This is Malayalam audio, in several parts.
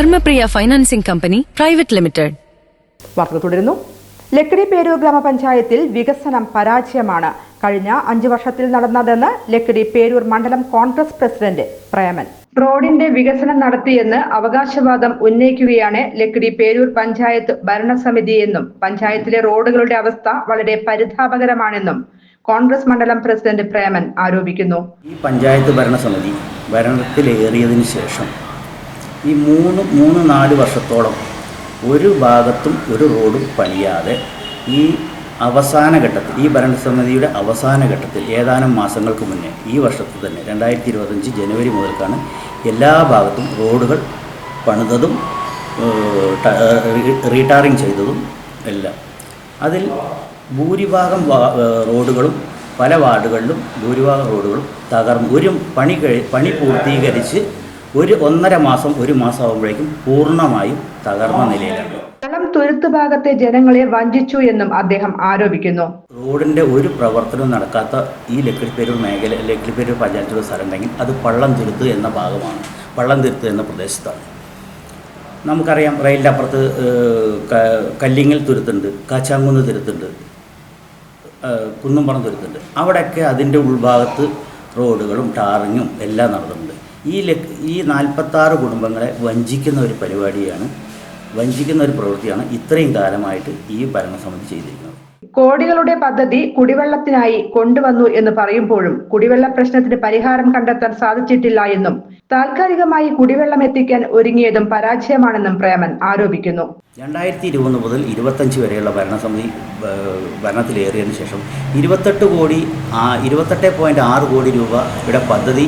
Dharmapriya financing company private limited. വാർത്തകൾ തുടരുന്നു. ലക്കിടി പേരൂർ ഗ്രാമപഞ്ചായത്തിൽ വികസനം പരാജയമാണ്. കഴിഞ്ഞ അഞ്ചു വർഷത്തിൽ നടന്നതെന്ന് ലക്കിടി പേരൂർ മണ്ഡലം കോൺഗ്രസ് പ്രസിഡന്റ് പ്രേമൻ. റോഡിന്റെ വികസനം നടത്തിയെന്ന് അവകാശവാദം ഉന്നയിക്കുകയാണ് ലക്കിടി പേരൂർ പഞ്ചായത്ത് ഭരണസമിതി എന്നും പഞ്ചായത്തിലെ റോഡുകളുടെ അവസ്ഥ വളരെ പരിതാപകരമാണെന്നും കോൺഗ്രസ് മണ്ഡലം പ്രസിഡന്റ് പ്രേമൻ ആരോപിക്കുന്നു. ഈ പഞ്ചായത്ത് ഭരണസമിതി ഭരണത്തിലേറിയതിനു ശേഷം ഈ മൂന്ന് മൂന്ന് നാല് വർഷത്തോളം ഒരു ഭാഗത്തും ഒരു റോഡും പണിയാതെ ഈ അവസാന ഘട്ടത്തിൽ ഈ ഭരണസമിതിയുടെ അവസാന ഘട്ടത്തിൽ ഏതാനും മാസങ്ങൾക്ക് മുന്നേ ഈ വർഷത്തിൽ തന്നെ രണ്ടായിരത്തി ഇരുപത്തഞ്ച് ജനുവരി മുതൽക്കാണ് എല്ലാ ഭാഗത്തും റോഡുകൾ പണിതതും റീടാറിങ് ചെയ്തതും എല്ലാം. അതിൽ ഭൂരിഭാഗം റോഡുകളും പല വാർഡുകളിലും ഭൂരിഭാഗം റോഡുകളും തകർന്നു ഒരു പണി കഴി പണി പൂർത്തീകരിച്ച് ഒരു ഒന്നര മാസം ഒരു മാസം ആകുമ്പോഴേക്കും പൂർണമായും തകർന്ന നിലയിലാണ്. സ്ഥലം തുരുത്ത് ഭാഗത്തെ ജനങ്ങളെ വഞ്ചിച്ചു എന്നും അദ്ദേഹം ആരോപിക്കുന്നു. റോഡിന്റെ ഒരു പ്രവർത്തനവും നടക്കാത്ത ഈ ലക്കിപ്പേരൂർ മേഖല ലക്കിപ്പേരൂർ പഞ്ചായത്തിലുള്ള സ്ഥലം ഉണ്ടെങ്കിൽ അത് പള്ളം തുരുത്ത് എന്ന ഭാഗമാണ്. പള്ളം തുരുത്ത് എന്ന പ്രദേശത്താണ്. നമുക്കറിയാം റെയിലിന്റെ അപ്പുറത്ത് കല്ലിങ്ങൽ തുരുത്തുണ്ട് കാച്ചാങ്കുന്ന് തുരുത്തുണ്ട് കുന്നുംപറം കുന്നുംപുറം തുരുത്തുണ്ട്. അവിടെയൊക്കെ അതിന്റെ ഉൾഭാഗത്ത് റോഡുകളും ടാറിങ്ങും എല്ലാം നടന്നിട്ടുണ്ട്. ഈ ഈ നാൽപ്പത്താറ് കുടുംബങ്ങളെ വഞ്ചിക്കുന്ന ഒരു പരിപാടിയാണ് വഞ്ചിക്കുന്ന ഒരു പ്രവൃത്തിയാണ് ഇത്രയും കാലമായിട്ട് ഈ ഭരണസമിതി ചെയ്തിരിക്കുന്നത്. കോടികളുടെ പദ്ധതി കുടിവെള്ളത്തിനായി കൊണ്ടുവന്നു എന്ന് പറയുമ്പോഴും കുടിവെള്ള പ്രശ്നത്തിന് പരിഹാരം കണ്ടെത്താൻ സാധിച്ചിട്ടില്ല എന്നും താൽക്കാലികമായി കുടിവെള്ളം എത്തിക്കാൻ ഒരുങ്ങിയതും പരാജയമാണെന്നും പ്രേമൻ ആരോപിക്കുന്നു. രണ്ടായിരത്തി ഇരുപത് മുതൽ ഇരുപത്തഞ്ച് വരെയുള്ള ഭരണസമിതി ഭരണത്തിലേറിയതിനു ശേഷം ഇരുപത്തെട്ട് കോടി ഇരുപത്തെട്ട് പോയിന്റ് ആറ് കോടി രൂപയുടെ പദ്ധതി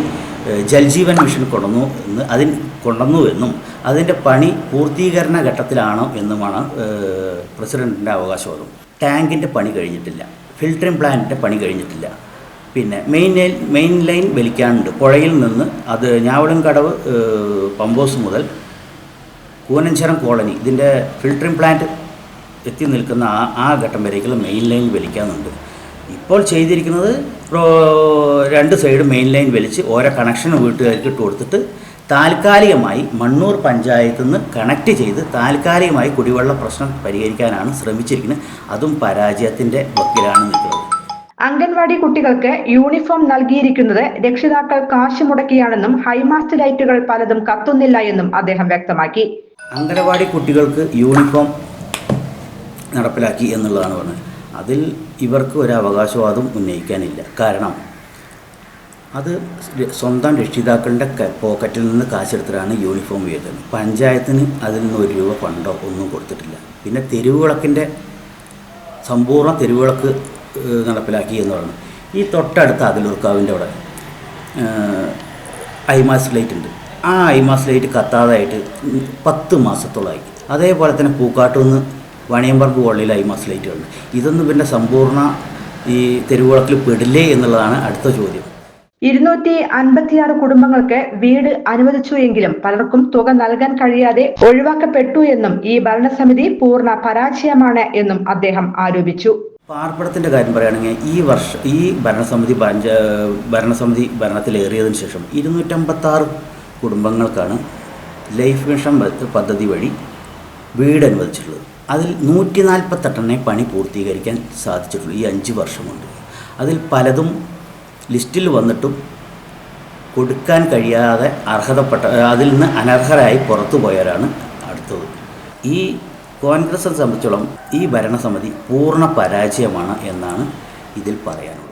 ജൽജീവൻ മിഷൻ കൊണ്ടുവന്നു എന്ന് അതിന് കൊണ്ടുവന്നു എന്നും അതിന്റെ പണി പൂർത്തീകരണ ഘട്ടത്തിലാണ് എന്നുമാണ് പ്രസിഡന്റിന്റെ അവകാശവാദം. ടാങ്കിന്റെ പണി കഴിഞ്ഞിട്ടില്ല. ഫിൽറ്ററിംഗ് പ്ലാന്റിന്റെ പണി കഴിഞ്ഞിട്ടില്ല. പിന്നെ മെയിൻ ലൈൻ മെയിൻ ലൈൻ വലിക്കാനുണ്ട്. പുഴയിൽ നിന്ന് അത് ഞാവളംകടവ് കടവ് പമ്പോസ് മുതൽ കൂനഞ്ചരം കോളനി ഇതിന്റെ ഫിൽറ്ററിംഗ് പ്ലാന്റ് എത്തി നിൽക്കുന്ന ആ ആ ഘട്ടം വരേക്കുള്ള മെയിൻ ലൈൻ വലിക്കാനുണ്ട്. ഇപ്പോൾ ചെയ്തിരിക്കുന്നത് രണ്ട് സൈഡ് മെയിൻ ലൈൻ വലിച്ച് ഓരോ കണക്ഷൻ വീട്ടുകാർക്ക് ഇട്ട് കൊടുത്തിട്ട് താൽക്കാലികമായി മണ്ണൂർ പഞ്ചായത്തിൽ നിന്ന് കണക്ട് ചെയ്ത് താൽക്കാലികമായി കുടിവെള്ള പ്രശ്നം പരിഹരിക്കാനാണ് ശ്രമിച്ചിരിക്കുന്നത്. അതും പരാജയത്തിന്റെ വക്കിലാണ് നിൽക്കുന്നത്. അംഗൻവാടി കുട്ടികൾക്ക് യൂണിഫോം നൽകിയിരിക്കുന്നത് രക്ഷിതാക്കൾ കാശ് മുടക്കിയാണെന്നും ഹൈമാസ്റ്റ് ലൈറ്റുകൾ പലതും കത്തുന്നില്ല എന്നും അദ്ദേഹം വ്യക്തമാക്കി. അംഗനവാടി കുട്ടികൾക്ക് യൂണിഫോം നടപ്പിലാക്കി എന്നുള്ളതാണ് പറഞ്ഞത്. അതിൽ ഇവർക്ക് ഒരു അവകാശവാദം ഉന്നയിക്കാനില്ല. കാരണം അത് സ്വന്തം രക്ഷിതാക്കളുടെ പോക്കറ്റിൽ നിന്ന് കാശെടുത്തിട്ടാണ് യൂണിഫോം ഉപയോഗിക്കുന്നത്. പഞ്ചായത്തിന് അതിൽ നിന്ന് ഒരു രൂപ ഫണ്ടോ ഒന്നും കൊടുത്തിട്ടില്ല. പിന്നെ തെരുവുവിളക്കിന്റെ സമ്പൂർണ തെരുവുവിളക്ക് നടപ്പിലാക്കി എന്ന് പറഞ്ഞു ഈ തൊട്ടടുത്ത് അതിലൂർക്കാവിന്റെ അവിടെ ഐമാസ് ലൈറ്റ് ഉണ്ട്. ആ ഐമാസ് ലൈറ്റ് കത്താതായിട്ട് പത്ത് മാസത്തോളമായി അതേപോലെ തന്നെ പൂക്കാട്ടുനിന്ന് പള്ളിയിൽ ഐമാസ് ലൈറ്റുകളുണ്ട് ഇതൊന്നും പിന്നെ സമ്പൂർണ ഈ തെരുവുളക്കിൽ പെടില്ലേ എന്നുള്ളതാണ് അടുത്ത ചോദ്യം. ഇരുന്നൂറ്റി അൻപത്തിയാറ് കുടുംബങ്ങൾക്ക് വീട് അനുവദിച്ചു എങ്കിലും പലർക്കും തുക നൽകാൻ കഴിയാതെ ഒഴിവാക്കപ്പെട്ടു എന്നും ഈ ഭരണസമിതി പൂർണ പരാജയമാണ് എന്നും അദ്ദേഹം ആരോപിച്ചു. പാർപ്പിടത്തിന്റെ കാര്യം പറയുകയാണെങ്കിൽ ഈ വർഷം ഈ ഭരണസമിതി പഞ്ച ഭരണസമിതി ഭരണത്തിലേറിയതിനു ശേഷം ഇരുന്നൂറ്റമ്പത്താറ് കുടുംബങ്ങൾക്കാണ് ലൈഫ് മിഷൻ പദ്ധതി വഴി വീട് അനുവദിച്ചിട്ടുള്ളത്. അതിൽ നൂറ്റി നാൽപ്പത്തെട്ടെണ്ണെ പണി പൂർത്തീകരിക്കാൻ സാധിച്ചിട്ടുള്ളൂ. ഈ അഞ്ച് വർഷം കൊണ്ട്. അതിൽ പലതും ലിസ്റ്റിൽ വന്നിട്ടും കൊടുക്കാൻ കഴിയാതെ അർഹതപ്പെട്ട അതിൽ നിന്ന് അനർഹരായി പുറത്തു പോയവരാണ് അടുത്തത്. ഈ കോൺഗ്രസിനെ സംബന്ധിച്ചോളം ഈ ഭരണസമിതി പൂർണ പരാജയമാണ് എന്നാണ് ഇതിൽ പറയാനുള്ളത്.